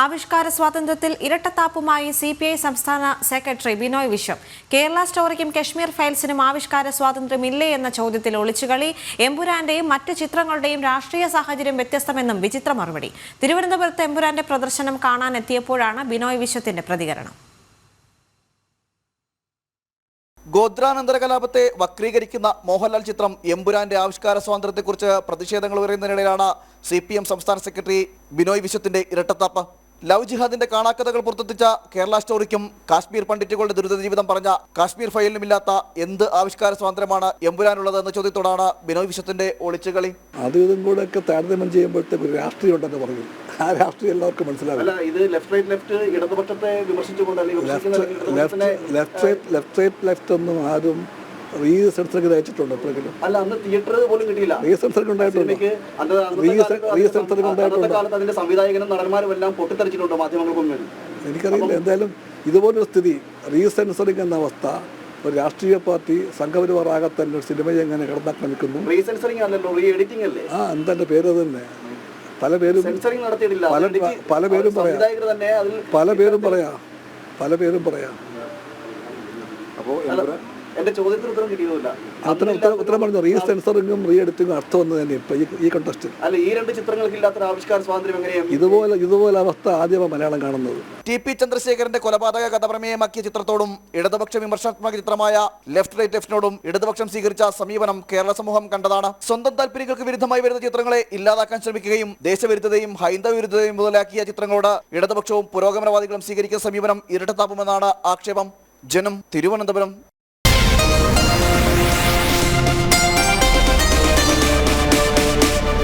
ആവിഷ്കാര സ്വാതന്ത്ര്യത്തിൽ ഇരട്ടത്താപ്പുമായി സി പി ഐ സംസ്ഥാന സെക്രട്ടറി ബിനോയ് വിശ്വം. കേരള സ്റ്റോറിക്കും കശ്മീർ ഫയൽസിനും ആവിഷ്കാര സ്വാതന്ത്ര്യമില്ലേ എന്ന ചോദ്യത്തിൽ ഒളിച്ചുകളി എമ്പുരാന്റെയും മറ്റ് ചിത്രങ്ങളുടെയും രാഷ്ട്രീയ സാഹചര്യം വ്യത്യസ്തമെന്നും വിചിത്ര മറുപടി. തിരുവനന്തപുരത്ത് എമ്പുരാന്റെ പ്രദർശനം കാണാനെത്തിയപ്പോഴാണ് ബിനോയ് വിശ്വത്തിന്റെ പ്രതികരണം. ഗോദ്രാനന്തര കലാപത്തെ വക്രീകരിക്കുന്ന മോഹൻലാൽ ചിത്രം എമ്പുരാന്റെ ആവിഷ്കാര സ്വാതന്ത്ര്യത്തെക്കുറിച്ച് പ്രതിഷേധങ്ങൾ ഉയരുന്നതിനിടയിലാണ് സി പി എം സംസ്ഥാന സെക്രട്ടറി ബിനോയ് വിശ്വത്തിന്റെ ഇരട്ടത്താപ്പ്. ലവ് ജിഹാദിന്റെ കാണാക്കഥകൾ പുറത്തെത്തിച്ച കേരള സ്റ്റോറിക്കും കാശ്മീർ പണ്ഡിറ്റുകളുടെ ദുരിത ജീവിതം പറഞ്ഞ കാശ്മീർ ഫയലിനുമില്ലാത്ത എന്ത് ആവിഷ്കാര സ്വാതന്ത്ര്യമാണ് എമ്പുരാനുള്ളത് എന്ന ചോദ്യത്തോടാണ് ബിനോയ് വിശ്വത്തിന്റെ ഒളിച്ചുകളി അത് ഇതും കൂടെ ഒക്കെ താരതമ്യം ചെയ്യുമ്പോഴത്തേക്ക് ഒരു രാഷ്ട്രീയം ഉണ്ടെന്ന് പറഞ്ഞു. ആ രാഷ്ട്രീയം എല്ലാവർക്കും മനസ്സിലാവില്ല അല്ല ഇത് റൈറ്റ് ഇടതുപക്ഷത്തെ വിമർശിച്ചുകൊണ്ട് ലെഫ്റ്റ് റൈറ്റ് ലെഫ്റ്റ് ഒന്നും ആരും റീസെൻസറിങ് അയച്ചിട്ടുണ്ടോ എപ്പോഴെങ്കിലും. അല്ല അന്ന് തിയേറ്റർ പോലും കിട്ടിയില്ല. റീസെൻസറിങ് ഉണ്ടായിട്ടുണ്ടോ. സിനിമയ്ക്ക് അന്ന് അന്നത്തെ റീസെ- കാലത്ത് റീസെൻസറിങ് അന്നത്തെ ഉണ്ടായിട്ടുണ്ടോ. കാലത്ത് അതിന്റെ സംവിധായകനും നടന്മാരും എല്ലാം പൊട്ടിത്തെറിച്ചിട്ടുണ്ടോ മാധ്യമങ്ങൾക്ക് എനിക്കറിയില്ല. എന്തായാലും ഇതുപോലൊരു സ്ഥിതി റീസെൻസറിങ് എന്ന അവസ്ഥ ഒരു രാഷ്ട്രീയ പാർട്ടി സംഘപരിവാറാകെ തന്നെ ഒരു സിനിമയെ എങ്ങനെ കിടന്നാക്രമിക്കുന്നു? റീസെൻസറിങ് അല്ലല്ലോ റീ എഡിറ്റിംഗ് അല്ലേ? ആ എന്താ പേര് തന്നെ. പല പേരും പല- പേരും പറയാം. പല പേരും പറയാം. പല പേരും പറയാം. അല്ല, എന്റെ ചോദ്യത്തിന് ഉത്തരം കിട്ടിയതുമില്ല. അത്ര ഉത്തരം ഉത്തരം പറഞ്ഞു. റീസെൻസറിങ്ങും റീ എഡിറ്റിങ്ങും അർത്ഥം ഒന്ന് തന്നെ ഇപ്പൊ ഈ ഈ കണ്ടസ്റ്റിൽ അല്ല ഈ രണ്ട് ചിത്രങ്ങൾക്ക് ഇല്ലാത്ത ആവിഷ്കാര സ്വാതന്ത്ര്യം എങ്ങനെയാണ് ഇതുപോലെ ഇതുപോലെ അവസ്ഥ ആദ്യമാണ് മലയാളം കാണുന്നത്. ടി പി ചന്ദ്രശേഖരന്റെ കൊലപാതക കഥപ്രമേയമാക്കിയ ചിത്രത്തോടും ഇടതുപക്ഷ വിമർശനാത്മക ചിത്രമായ ലെഫ്റ്റ് റൈറ്റ് ലെഫ്റ്റിനോടും ഇടതുപക്ഷം സ്വീകരിച്ച സമീപനം കേരള സമൂഹം കണ്ടതാണ്. സ്വന്തം താല്പര്യങ്ങൾക്ക് വിരുദ്ധമായി വരുന്ന ചിത്രങ്ങളെ ഇല്ലാതാക്കാൻ ശ്രമിക്കുകയും ദേശവിരുദ്ധതയും ഹൈന്ദവ വിരുദ്ധതയും മുതലാക്കിയ ചിത്രങ്ങളോട് ഇടതുപക്ഷവും പുരോഗമനവാദികളും സ്വീകരിക്കുന്ന സമീപനം ഇരട്ടത്താപ്പുമെന്നാണ് ആക്ഷേപം. ജനം തിരുവനന്തപുരം.